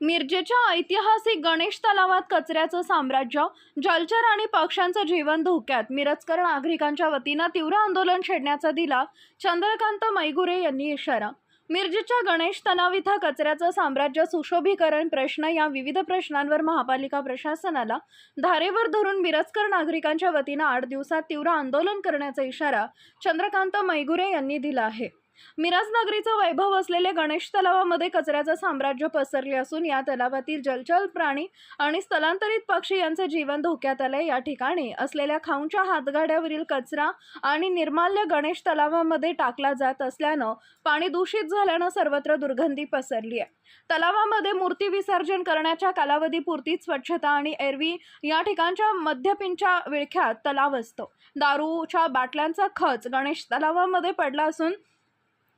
मिरजेच्या ऐतिहासिक गणेश तलावात कचऱ्याचं साम्राज्य जलचर आणि पक्ष्यांचं जीवन धोक्यात. मिरजकर नागरिकांच्या वतीनं तीव्र आंदोलन छेडण्याचा दिला चंद्रकांत मैगुरे यांनी इशारा. मिरजेच्या गणेश तलाव इथं कचऱ्याचं साम्राज्य सुशोभीकरण प्रश्न या विविध प्रश्नांवर महापालिका प्रशासनाला धारेवर धरून मिरजकर नागरिकांच्या वतीनं आठ दिवसात तीव्र आंदोलन करण्याचा इशारा चंद्रकांत मैगुरे यांनी दिला आहे. मिराज नगरीचं वैभव असलेले गणेश तलावामध्ये कचऱ्याचं साम्राज्य पसरले असून या तलावातील जलचर प्राणी आणि स्थलांतरित पक्षी यांचे जीवन धोक्यात आले या ठिकाणी असलेल्या खाऊंच्या हातगाड्यावरील कचरा आणि निर्माल्य गणेश तलावामध्ये टाकला जात असल्यानं पाणी दूषित झाल्यानं सर्वत्र दुर्गंधी पसरली आहे. तलावामध्ये मूर्ती विसर्जन करण्याच्या कालावधीपुरतीच स्वच्छता आणि एरवी या ठिकाणच्या मध्यपिंच्या विळख्यात तलाव असतो. दारूच्या बाटल्यांचा खच गणेश तलावामध्ये पडला असून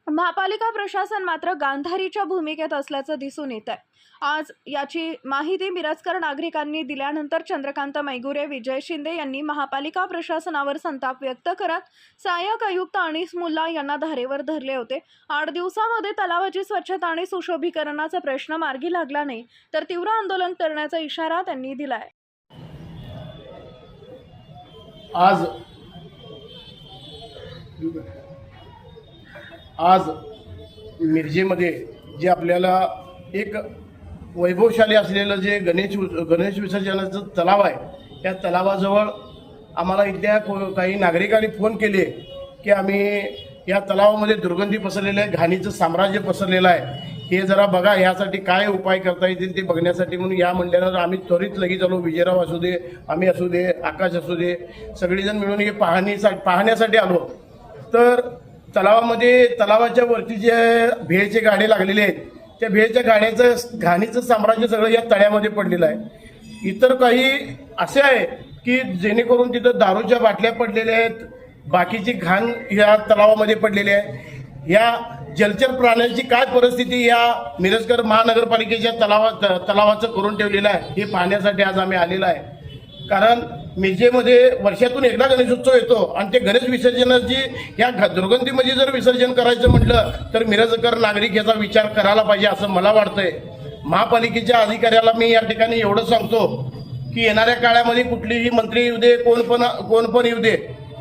महापालिका प्रशासन मात्र गांधारीच्या भूमिकेत असल्याचं दिसून येत आहे आज याची माहिती मिरजकर नागरिकांनी दिल्यानंतर चंद्रकांत मैगुरे विजय शिंदे यांनी महापालिका प्रशासनावर संताप व्यक्त करत सहाय्यक आयुक्त अनिस मुल्ला यांना धारेवर धरले होते. आठ दिवसामध्ये तलावाची स्वच्छता आणि सुशोभीकरणाचा प्रश्न मार्गी लागला नाही तर तीव्र आंदोलन करण्याचा इशारा त्यांनी दिलाय. आज आज मिरजेमध्ये जे आपल्याला एक वैभवशाली असलेलं जे गणेश गणेश विसर्जनाचं तलाव आहे त्या तलावाजवळ आम्हाला इथल्या को- काही नागरिकांनी फोन केले की आम्ही या तलावामध्ये दुर्गंधी पसरलेलं आहे घाणीचं साम्राज्य पसरलेलं आहे. हे जरा बघा ह्यासाठी काय उपाय करता येतील ते बघण्यासाठी म्हणून या म्हणल्यानंतर आम्ही त्वरित लगेच आलो. विजयराव असू दे आम्ही असू दे आकाश असू दे सगळेजण मिळून हे पाहणीसाठी पाहण्यासाठी आलो. तर तलावामध्ये तलावाच्या वरती जे भेळचे गाडे लागलेले आहेत त्या भेळच्या गाण्याचं घाणीचं साम्राज्य सगळं या तळ्यामध्ये पडलेलं आहे. इतर काही असे आहे की जेणेकरून तिथं दारूच्या बाटल्या पडलेल्या आहेत बाकीची घाण या तलावामध्ये पडलेली आहे. या जलचर प्राण्यांची काय परिस्थिती या मिरजकर महानगरपालिकेच्या तलावा तलावाचं करून ठेवलेलं आहे हे पाहण्यासाठी आज आम्ही आलेलो आहे. कारण मिरजेमध्ये वर्षातून एकदा गणेशोत्सव येतो आणि ते गणेश विसर्जनाची या घ- दुर्गंधीमध्ये जर विसर्जन करायचं म्हटलं तर मिरजकर नागरिक याचा विचार करायला पाहिजे असं मला वाटतंय. महापालिकेच्या अधिकाऱ्याला मी या ठिकाणी एवढं सांगतो की येणाऱ्या काळामध्ये कुठलीही मंत्री येऊ दे कोण पण कोण पण येऊ दे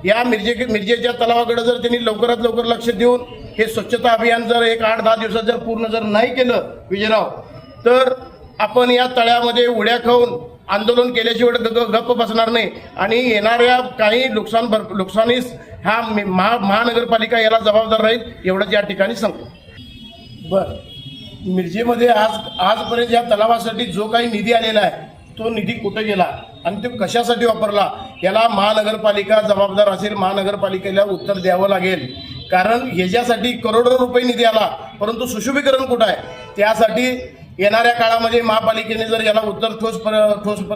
या मिरजे मिरजेच्या तलावाकडे जर त्यांनी लवकरात लवकर लक्ष देऊन हे स्वच्छता अभियान जर एक आठ दहा दिवसात जर पूर्ण जर नाही केलं विजयराव तर आपण या तळ्यामध्ये उड्या खाऊन आंदोलन केल्याशिवाय गप्प बसणार नाही. आणि येणाऱ्या काही नुकसान भर नुकसानीस ह्या महा महानगरपालिका याला जबाबदार राहील एवढंच या ठिकाणी सांगतो. बर. मिरजेमध्ये आज आजपर्यंत या तलावासाठी जो काही निधी आलेला आहे तो निधी कुठे गेला आणि तो कशासाठी वापरला याला महानगरपालिका जबाबदार असेल महानगरपालिकेला उत्तर द्यावं लागेल. कारण ह्याच्यासाठी करोडो रुपये निधी आला परंतु सुशोभीकरण कुठं आहे? त्यासाठी येणाऱ्या काळामध्ये महापालिकेने जर याला उत्तर ठोस पर- ठोस पर-